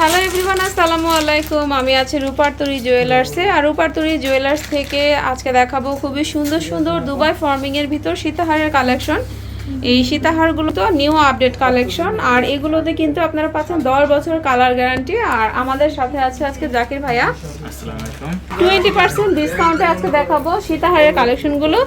Hello everyone আসসালামু আলাইকুম। আমি আছি রূপারতুরি জুয়েলার্সে আর রূপারতুরি জুয়েলার্স থেকে আজকে দেখাবো খুবই সুন্দর সুন্দর দুবাই ফর্মিং এর ভিতর সীতাহারের কালেকশন এই সীতাহারগুলো তো নিউ আপডেট কালেকশন আর এগুলোতে কিন্তু আপনারা পাচ্ছেন দশ বছর কালার গ্যারান্টি আর আমাদের সাথে আছে আজকে জাকির ভাইয়া। টোয়েন্টি পার্সেন্ট ডিসকাউন্টে আজকে দেখাবো সীতাহারের কালেকশনগুলো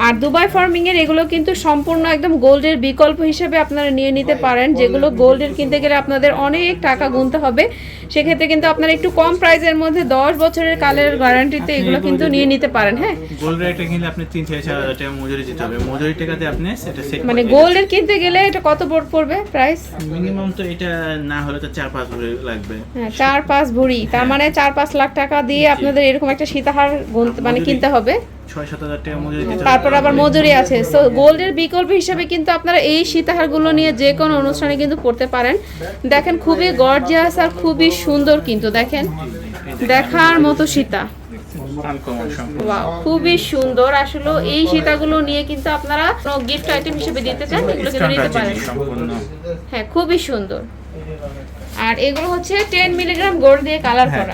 আর দুবাই ফার্মিং এর এগুলো কিন্তু সম্পূর্ণ একদম গোল্ডের বিকল্প হিসেবে আপনারা নিয়ে নিতে পারেন। যেগুলো গোল্ডের কিনতে গেলে আপনাদের অনেক টাকা গুনতে হবে। সেক্ষেত্রে কিন্তু আপনারা একটু কম প্রাইসের মধ্যে দশ বছরের কালের গ্যারান্টিতে এগুলো কিন্তু নিয়ে নিতে পারেন হ্যাঁ। গোল্ড রেটে কিনলে আপনি তিন থেকে চার হাজার টাকা মজুরি দিতে হবে। মজুরি টাকাতে আপনি সেটা সেট মানে গোল্ডের কিনতে গেলে এটা কত বোর্ড পড়বে প্রাইস মিনিমাম তো এটা না হলে তো চার পাঁচ ভরি লাগবে। হ্যাঁ চার পাঁচ ভরি। তার মানে চার পাঁচ লাখ টাকা দিয়ে আপনাদের এরকম একটা সীতাহার গুনতে- মানে কিনতে হবে। ছয় সাত হাজার টাকা মজুরি দিতে তারপর আবার মজুরি আছে। সো গোল্ডের বিকল্প হিসেবে কিন্তু আপনারা এই সীতাহারগুলো নিয়ে যে কোনো অনুষ্ঠানে কিন্তু পড়তে পারেন। দেখেন খুবই গর্জিয়াস আর খুবই সুন্দর কিন্তু দেখেন। দেখার মতো সীতা। খুবই সুন্দর। আসলে এই সীতাগুলো নিয়ে কিন্তু আপনারা গিফট আইটেম হিসেবে দিতে চান এগুলো কিন্তু নিতে পারেন। হ্যাঁ খুবই সুন্দর। আর এগুলো হচ্ছে টেন মিলিগ্রাম গোল্ড দিয়ে কালার হ্যাঁ করা।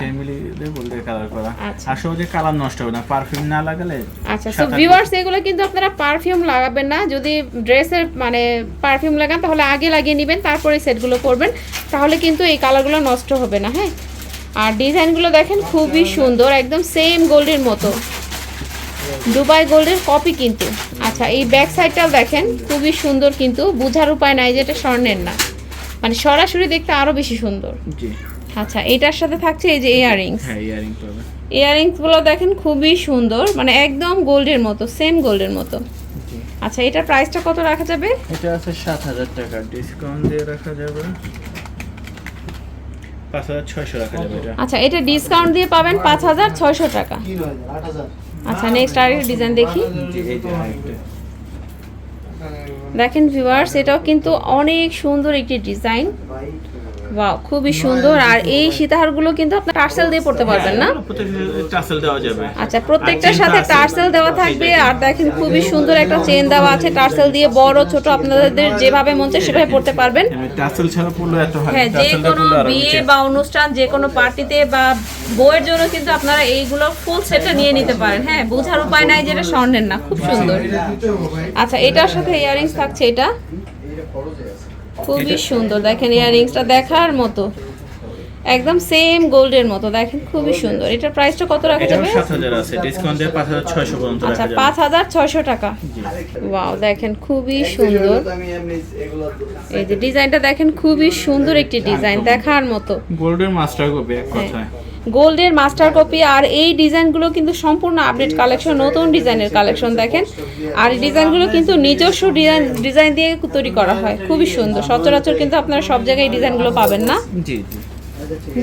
কালার করা। আচ্ছা। আর সহজে কালার নষ্ট হবে না পারফিউম না লাগালে আচ্ছা সো ভিউয়ার্স এগুলো কিন্তু আপনারা পারফিউম লাগাবেন না। যদি ড্রেসের মানে পারফিউম লাগান তাহলে আগে লাগিয়ে নেবেন তারপরে সেটগুলো করবেন। তাহলে কিন্তু এই কালারগুলো নষ্ট হবে না হ্যাঁ? আর ডিজাইনগুলো দেখেন খুবই সুন্দর একদম সেম গোল্ডের মতো। দুবাই গোল্ডের কপি কিন্তু। আচ্ছা এই ব্যাক সাইডটাও দেখেন খুবই সুন্দর কিন্তু। বোঝার উপায় নাই যেটা স্বর্ণের না। মানে সরাসরি দেখতে আরও বেশি সুন্দর। জি। আচ্ছা এটার সাথে থাকছে এই যে ইয়াররিংস হ্যাঁ ইয়ারিং পাবে। ইয়াররিংসগুলো দেখেন খুবই সুন্দর মানে একদম গোল্ডের মতো সেম গোল্ডের মতো। আচ্ছা এটার প্রাইসটা কত রাখা যাবে? এটা আছে সাত হাজার টাকা ডিসকাউন্ট দিয়ে রাখা যাবে। আচ্ছা এটা ডিসকাউন্ট দিয়ে পাবেন পাঁচ হাজার ছয়শো টাকা। আচ্ছা নেক্সট আরেকটা ডিজাইন দেখি। দেখেন ভিউয়ার্স এটাও কিন্তু অনেক সুন্দর একটি ডিজাইন ওয়াও খুবই সুন্দর। আর এই সীতাহারগুলো কিন্তু আপনার টার্সেল দিয়ে পড়তে পারবেন না? হ্যাঁ, প্রত্যেকটা টাসেল দেওয়া যাবে। আচ্ছা প্রত্যেকটার সাথে টার্সেল দেওয়া থাকবে। আর দেখেন খুবই সুন্দর একটা চেন দেওয়া আছে। টার্সেল দিয়ে বড় ছোট আপনাদের যেভাবে মন চায় সেভাবে পড়তে পারবেন। আমি টাসেল ছাড়া পড়লে এত হয় হ্যাঁ যে কোনো বিয়ে বা অনুষ্ঠান যে কোনো পার্টিতে বা বইয়ের জন্য কিন্তু আপনারা এইগুলো ফুল সেটটা নিয়ে নিতে পারেন। হ্যাঁ বোঝার উপায় নাই যে এটা স্বর্ণের না। খুব সুন্দর। আচ্ছা এটার সাথে ইয়ারিংস থাকছে এটা? খুবই সুন্দর। দেখেন ইয়ারিংসটা দেখার মতো। একদম সেম গোল্ডের মতো। দেখেন খুবই সুন্দর। এটার প্রাইসটা কত রাখা যাবে? সাত হাজার আছে। ডিসকাউন্ট দিয়ে পাঁচ হাজার ছয়শো পর্যন্ত আচ্ছা রাখা যাবে আচ্ছা 5600 টাকা। ওয়াও দেখেন খুবই সুন্দর। এই যে ডিজাইনটা দেখেন খুবই সুন্দর একটি ডিজাইন। দেখার মতো। গোল্ডের মাস্টার কপি এক হ্যাঁ। কথায়। গোল্ডের মাস্টার কপি আর এই ডিজাইনগুলো কিন্তু সম্পূর্ণ আপডেট কালেকশন নতুন ডিজাইনের কালেকশন দেখেন। আর এই ডিজাইনগুলো কিন্তু নিজস্ব ডিজাইন ডিজাইন দিয়ে তৈরি করা হয়। খুবই সুন্দর। সচরাচর কিন্তু আপনারা সব জায়গায় এই ডিজাইনগুলো পাবেন না। জি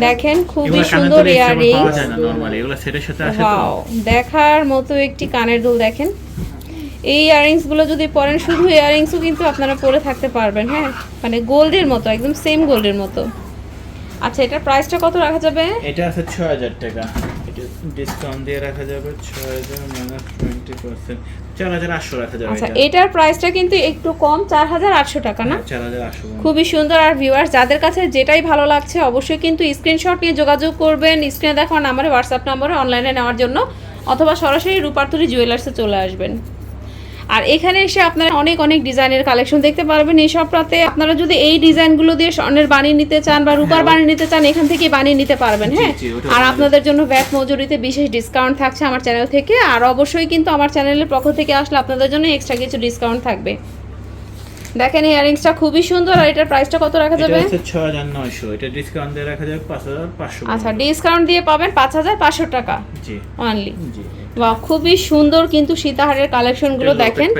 দেখেন খুবই সুন্দর ইয়ারিং পাওয়া যায় না নরমালি এগুলো সেটের সাথে আসে তো। দেখার মতো একটি কানের দুল দেখেন। এই ইয়ারিংসগুলো যদি পরেন শুধু ইয়ারিংসও কিন্তু আপনারা পরে থাকতে পারবেন হ্যাঁ? মানে গোল্ডের মতো একদম সেম গোল্ডের মতো। আচ্ছা এটার প্রাইসটা কত রাখা যাবে? এটা আছে ছয় হাজার টাকা। এটা ডিসকাউন্ট দিয়ে রাখা যাবে ছয় হাজার মাইনাস টোয়েন্টি পার্সেন্ট চার হাজার আটশো রাখা যাবে আচ্ছা এটার প্রাইসটা কিন্তু একটু কম চার হাজার আটশো টাকা না? চার হাজার আটশো খুবই সুন্দর। আর ভিউয়ার্স যাদের কাছে যেটাই ভালো লাগছে অবশ্যই কিন্তু স্ক্রিনশট নিয়ে যোগাযোগ করবেন। স্ক্রিনে দেখার নাম্বারে হোয়াটসঅ্যাপ নম্বরে অনলাইনে নেওয়ার জন্য। অথবা সরাসরি রূপার্তুরি জুয়েলার্সে চলে আসবেন। আর এখানে এসে আপনারা অনেক অনেক ডিজাইনের কালেকশন দেখতে পারবেন। এই সবটাতে আপনারা যদি এই ডিজাইনগুলো দিয়ে স্বর্ণের বানিয়ে নিতে চান বা রূপার বানিয়ে নিতে চান এখান থেকে বানিয়ে নিতে পারবেন হ্যাঁ? আর আপনাদের জন্য ব্যাট মজুরিতে বিশেষ ডিসকাউন্ট থাকছে আমার চ্যানেল থেকে। আর অবশ্যই কিন্তু আমার চ্যানেলের পক্ষ থেকে আসলে আপনাদের জন্য এক্সট্রা কিছু ডিসকাউন্ট থাকবে। দেখেন ইয়ারিংসটা খুবই সুন্দর। আর এটার প্রাইসটা কত রাখা এটা যাবে? হাজার নয়শো। এটা ডিসকাউন্ট দিয়ে রাখা যাবে পাঁচ হাজার পাঁচশো আচ্ছা ডিসকাউন্ট দিয়ে পাবেন পাঁচ হাজার পাঁচশো টাকা। জি। অনলি জি। বা খুবই সুন্দর কিন্তু সীতাহারের কালেকশনগুলো দেখেন।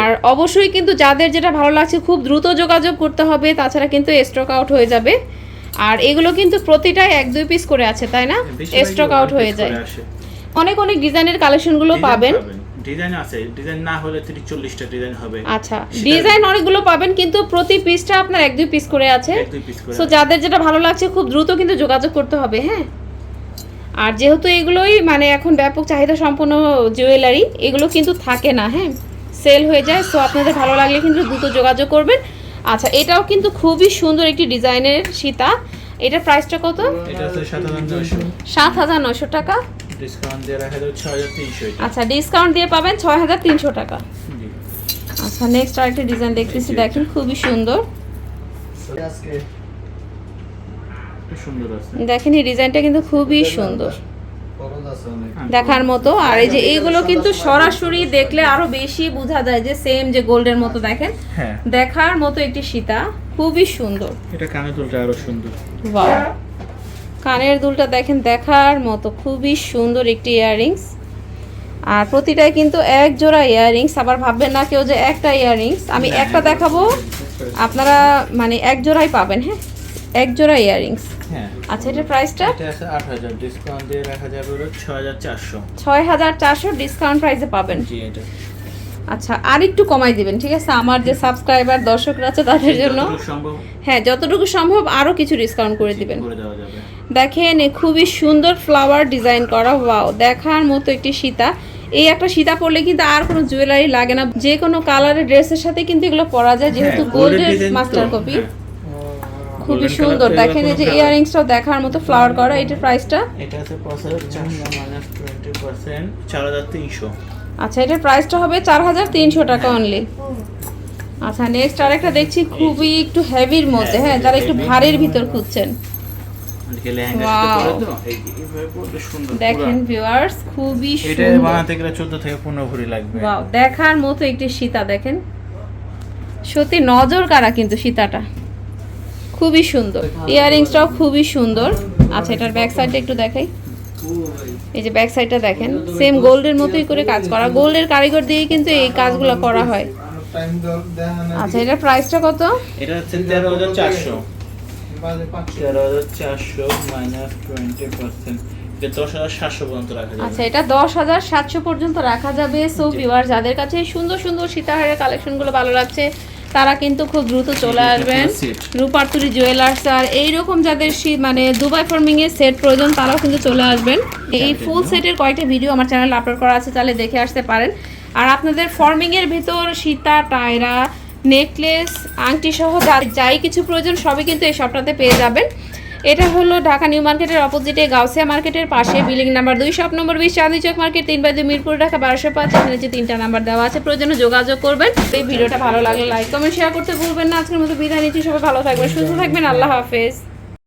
আর অবশ্যই কিন্তু যাদের যেটা ভালো লাগছে খুব দ্রুত যোগাযোগ করতে হবে তাছাড়া কিন্তু স্টক আউট হয়ে যাবে। আর এগুলো কিন্তু প্রতিটাই এক দুই পিস করে আছে তাই না? স্টক আউট হয়ে যায়। অনেক অনেক ডিজাইনের কালেকশনগুলো পাবেন। ডিজাইন আছে ডিজাইন না হলে তিরিশ চল্লিশটা ডিজাইন হবে। আচ্ছা ডিজাইন অনেকগুলো পাবেন কিন্তু প্রতি পিসটা আপনার এক দুই পিস করে আছে। সো যাদের যেটা ভালো লাগছে খুব দ্রুত কিন্তু যোগাযোগ করতে হবে হ্যাঁ? আর যেহেতু এগুলোই মানে এখন ব্যাপক চাহিদা সম্পন্ন জুয়েলারি এগুলো কিন্তু থাকে না হ্যাঁ? সেল হয়ে যায় সো আপনাদের ভালো লাগলে কিন্তু দ্রুত যোগাযোগ করবেন। আচ্ছা এটাও কিন্তু খুবই সুন্দর একটি ডিজাইনের সীতা। এটার প্রাইসটা কত? সাত হাজার নয়শো। নশো টাকা। আচ্ছা ডিসকাউন্ট দিয়ে পাবেন ছয় হাজার তিনশো টাকা। আচ্ছা নেক্সট আরেকটা ডিজাইন দেখতেছি দেখেন খুবই সুন্দর। দেখেন এই ডিজাইনটা কিন্তু খুবই সুন্দর। দেখার মতো। আর এই যে এইগুলো কিন্তু সরাসরি দেখলে আরও বেশি বোঝা যায় যে সেম যে গোল্ডের মতো দেখেন। হ্যাঁ। দেখার মতো একটি সীতা খুবই সুন্দর। এটা কানে তুলটা আরও সুন্দর। বাহ। কানের দুলটা দেখেন দেখার মতো খুবই সুন্দর একটি ইয়াররিংস আর প্রতিটাই কিন্তু এক জোড়া ইয়াররিংস আবার ভাববেন না কেউ যে একটা ইয়াররিংস আমি একটা দেখাবো। আপনারা মানে এক জোড়াই পাবেন হ্যাঁ? এক জোড়া ইয়াররিংস হ্যাঁ আচ্ছা এটার প্রাইসটা এটা আছে ডিসকাউন্ট দিয়ে রাখা যাবে হলো প্রাইসে পাবেন। জি এটা। আচ্ছা আর একটু কমাই দিবেন ঠিক আছে? আমার যে সাবস্ক্রাইবার দর্শকরা আছে তাদের জন্য। হ্যাঁ যতটুকু সম্ভব আরও কিছু ডিসকাউন্ট করে দিবেন। দেখেন খুবই সুন্দর ফ্লাওয়ার ডিজাইন করা। ওয়াও দেখার মতো একটি সীতা। এই একটা সীতা পরলে কিন্তু আর কোনো জুয়েলারি লাগে না। যে কোনো কালারের ড্রেসের সাথে কিন্তু এগুলো পরা যায় যেহেতু হ্যাঁ, গোল্ডের মাস্টার কপি হ্যাঁ, খুবই সুন্দর। দেখেন এই যে ইয়াররিংসটাও দেখার মতো ফ্লাওয়ার করা এটার প্রাইসটা এটা আছে পাঁচ হাজার চারশো মাইনাস টোয়েন্টি পার্সেন্ট চার হাজার তিনশো। আচ্ছা এটার প্রাইসটা হবে চার হাজার তিনশো টাকা অনলি আচ্ছা নেক্সট আরেকটা দেখছি খুবই একটু হেভির মধ্যে। হ্যাঁ যারা একটু ভারীর ভিতর খুঁজছেন। দেখেন ভিউয়ার্স খুবই এটা সুন্দর। বানাতে গেলে চোদ্দ থেকে পনেরো ভরি লাগবে। ওয়াও দেখার মতো একটি সীতা দেখেন। সত্যি নজর কারা কিন্তু সীতাটা। খুবই সুন্দর। ইয়াররিংসটাও খুবই সুন্দর। আচ্ছা এটার ব্যাক সাইডটা একটু দেখাই। এই যে ব্যাক সাইডটা দেখেন সেম গোল্ডের মতোই করে কাজ করা। গোল্ডের কারিগর দিয়ে কিন্তু এই কাজগুলো করা হয়। আচ্ছা এটার প্রাইসটা কত? এটা হচ্ছে তেরো হাজার চারশো। বাজে পাঁচশো তেরো হাজার চারশো মাইনাস টোয়েন্টি পার্সেন্ট এটা দশ হাজার সাতশো পর্যন্ত রাখা যাবে। আচ্ছা এটা দশ হাজার সাতশো পর্যন্ত রাখা যাবে। সো ভিউয়ার যাদের কাছে সুন্দর সুন্দর সীতাহারের কালেকশনগুলো ভালো লাগছে তারা কিন্তু খুব দ্রুত চলে আসবেন। রূপার্তুরি জুয়েলার্স আর এইরকম যাদের মানে দুবাই ফর্মিং এর সেট প্রয়োজন তারাও কিন্তু চলে আসবেন। এই ফুল সেটের কয়েকটা ভিডিও আমার চ্যানেলে আপলোড করা আছে তাহলে দেখে আসতে পারেন। আর আপনাদের ফর্মিং এর ভিতর সীতা টায়রা নেকলেস আংটি সহ যা- যাই কিছু প্রয়োজন সবই কিন্তু এই সবটাতে পেয়ে যাবেন। এটা হলো ঢাকা নিউ মার্কেটের অপোজিটে গাউসিয়া মার্কেটের পাশে। বিল্ডিং নাম্বার দুই, শপ নম্বর বিশ চাঁদি চক মার্কেট, তিন বাই দুই মিরপুর, ঢাকা বারোশো পাঁচ। এখানে যে তিনটা নাম্বার দেওয়া আছে, প্রয়োজনে যোগাযোগ করবেন। এই ভিডিওটা ভালো লাগলে লাইক কমেন্ট শেয়ার করতে ভুলবেন না। আজকের মতো বিদায় নিচ্ছি। সবাই ভালো থাকবেন, সুস্থ থাকবেন। আল্লাহ হাফেজ।